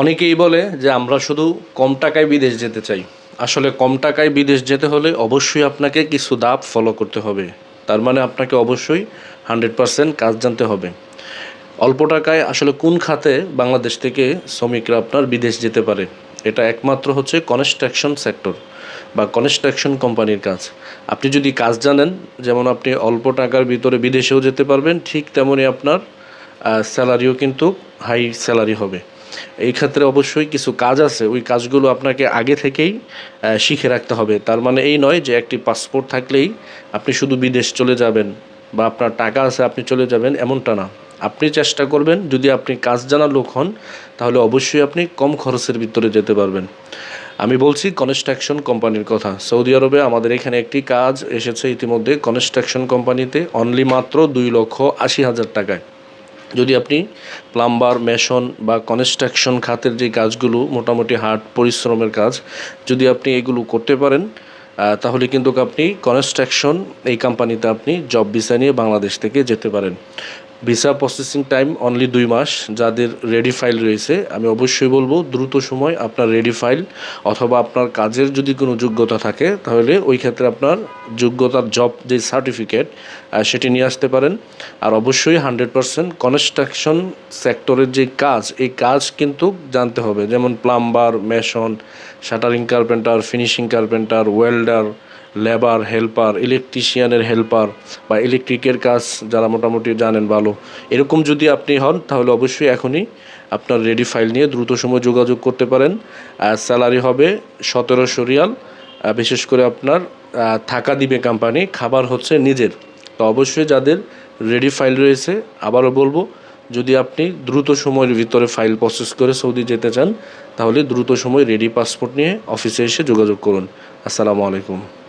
অনেকেই বলে যে আমরা শুধু কম টাকায় বিদেশ যেতে চাই। আসলে কম টাকায় বিদেশ যেতে হলে অবশ্যই আপনাকে কিছু ধাপ ফলো করতে হবে। তার মানে আপনাকে অবশ্যই হান্ড্রেড পারসেন্ট কাজ জানতে হবে। অল্প টাকায় আসলে কোন খাতে বাংলাদেশ থেকে শ্রমিকরা আপনার বিদেশ যেতে পারে? এটা একমাত্র হচ্ছে কনস্ট্রাকশন সেক্টর বা কনস্ট্রাকশন কোম্পানির কাজ। আপনি যদি কাজ জানেন, যেমন আপনি অল্প টাকার ভিতরে বিদেশেও যেতে পারবেন, ঠিক তেমনই আপনার স্যালারিও কিন্তু হাই স্যালারি হবে। এই ক্ষেত্রে অবশ্যই কিছু কাজ আছে। ওই কাজগুলো আপনাকে আগে থেকেই শিখে রাখতে হবে। তার মানে এই নয় যে একটি পাসপোর্ট থাকলেই আপনি শুধু বিদেশ চলে যাবেন বা আপনার টাকা আছে আপনি চলে যাবেন, এমনটা না। আপনি চেষ্টা করবেন, যদি আপনি কাজ জানা লোক হন, তাহলে অবশ্যই আপনি কম খরচের ভিতরে যেতে পারবেন। আমি বলছি কনস্ট্রাকশন কোম্পানির কথা। সৌদি আরবে আমাদের এখানে একটি কাজ এসেছে ইতিমধ্যে কনস্ট্রাকশন কোম্পানিতে অনলি মাত্র দুই লক্ষ আশি হাজার টাকায়। যদি আপনি প্লাম্বার, মেশন বা কনস্ট্রাকশন খাতের যে কাজগুলো, মোটামুটি হার্ড পরিশ্রমের কাজ, যদি আপনি এগুলো করতে পারেন তাহলে কিন্তু আপনি কনস্ট্রাকশন এই কোম্পানিতে আপনি জব ভিসা নিয়ে বাংলাদেশ থেকে যেতে পারেন। ভিসা প্রসেসিং টাইম অনলি দুই মাস, যাদের রেডি ফাইল রয়েছে, আমি অবশ্যই বলব দ্রুত সময় আপনার রেডি ফাইল অথবা আপনার কাজের যদি কোনো যোগ্যতা থাকে, তাহলে ওই ক্ষেত্রে আপনার যোগ্যতার জব যে সার্টিফিকেট সেটি নিয়ে আসতে পারেন। আর অবশ্যই হান্ড্রেড পারসেন্ট কনস্ট্রাকশন সেক্টরের যে কাজ, এই কাজ কিন্তু জানতে হবে। যেমন plumber mason shuttering carpenter finishing carpenter welder labour, helper, ইলেকট্রিশিয়ানের helper বা ইলেকট্রিকের কাজ যারা মোটামুটি জানেন ভালো। এরকম যদি আপনি হন, তাহলে অবশ্যই এখনই আপনার রেডি ফাইল নিয়ে দ্রুত সময় যোগাযোগ করতে পারেন। স্যালারি হবে সতেরোশো রিয়াল। বিশেষ করে আপনার থাকা দিবে কোম্পানি খাবার হচ্ছে নিজের। তো অবশ্যই যাদের রেডি ফাইল রয়েছে, আবারও বলব, যদি আপনি দ্রুত সময়ের ভিতরে ফাইল প্রসেস করে সৌদি যেতে চান, তাহলে দ্রুত সময় রেডি পাসপোর্ট নিয়ে অফিসে এসে যোগাযোগ করুন। আসসালামু আলাইকুম।